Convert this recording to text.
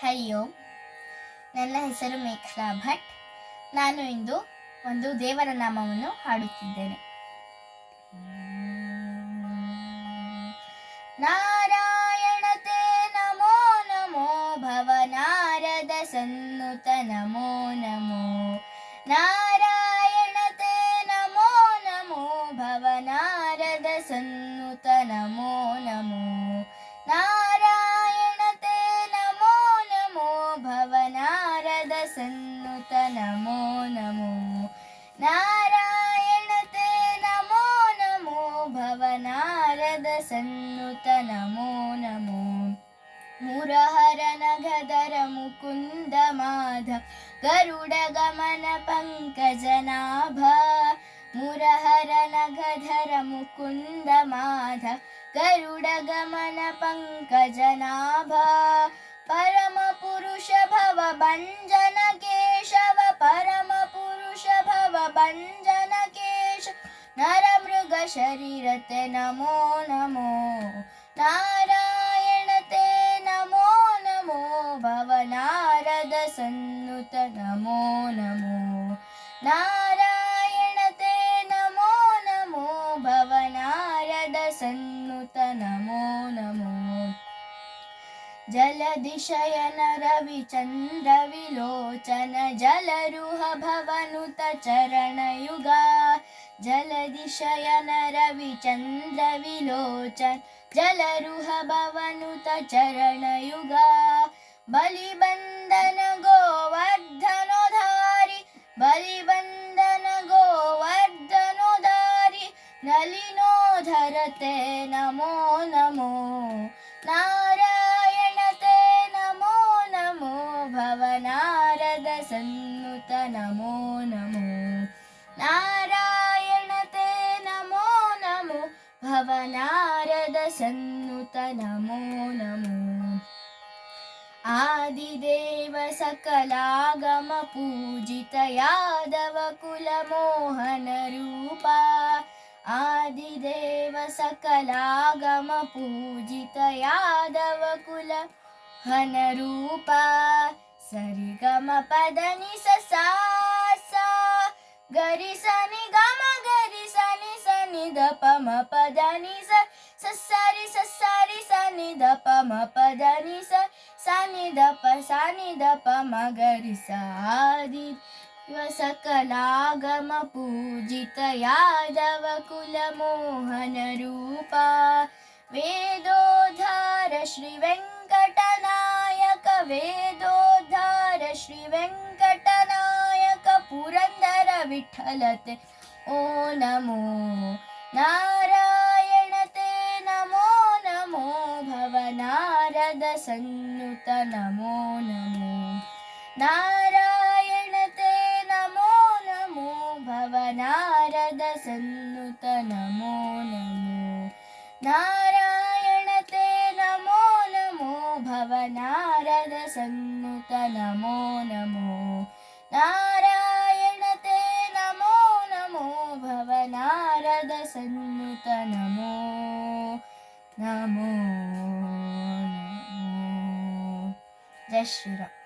ಹರಿ ಓಂ. ನನ್ನ ಹೆಸರು ಮೇಖಲಾ ಭಟ್. ನಾನು ಇಂದು ಒಂದು ದೇವರ ನಾಮವನ್ನು ಹಾಡುತ್ತಿದ್ದೇನೆ. ನಾರಾಯಣತೆ ನಮೋ ನಮೋ ಭವನಾರದ ಸನ್ನುತ पुरहर नगधर मुकुन्द माधव गरुडगमन पङ्कजनाभ मुरहर नगधर मुकुन्द माधव गरुडगमन पङ्कजनाभ परमपुरुष भव भञ्जन केशव परमपुरुष भव भञ्जन केश नरमृगशरीरते नमो नमो, नार नमो नमो। नारायण ते नमो नमो भवनारदसन्नुत नमो नमो। जलदिशयन रविचन्द्रविलोचन जलरुह भवनुत चरणयुगा। जलदिशयन रविचन्द्रविलोचन जलरुह भवनुत चरणयुगा। बलिबन् नलिनो धर नमो नमो। नारायण ते नमो नमो। भवनारद सन्नुत नमो नमो। नारायणते नमो नमो। भवनारद सन्नुत नमो नमो। आदिदेव सकलागमपूजित यादवकुलमोहनरु ಆದಿದೇವ ಸಕಲಾಗಮ ಪೂಜಿತ ಯಾದವ ಕುಲ. ಹನ ರೂಪ ಸರಿಗಮ ಪದನಿ ಸ ಗರಿ ಸನಿ ಗಮ ಗರಿ ಸನಿ ಸನಿ ದ ಪಮ ಪದನಿ ಸ. ಸಸಾರಿ ಸಸಾರಿ ಸನಿ ದ ಪಮ ಪದನಿ ಸ. ಸನಿ ದ ಪ ಸನಿ ದ ಪಮ ಗರಿ ಸಾದಿ सकलागमपूजितयादवकुलमोहनरूपा वेदोद्धार श्रीवेङ्कटनायक वेदोद्धार श्रीवेङ्कटनायक पुरन्दर विठ्ठलते ओ नमो नारायणते नमो नमो भवनारदसन्नुत नमो नमो नार ನಾರದ ಸನ್ನುತ ನಮೋ ನಮೋ. ನಾರಾಯಣ ನಮೋ ನಮೋ. ಭವ ನಾರದ ಸನ್ನುತ ನಮೋ ನಮೋ. ನಾರಾಯಣತೇ ನಮೋ ನಮೋ. ಭವ ನಾರದ ಸನ್ನುತ ನಮೋ ನಮೋ. ಜಯ ಶ್ರೀರಾಮ್.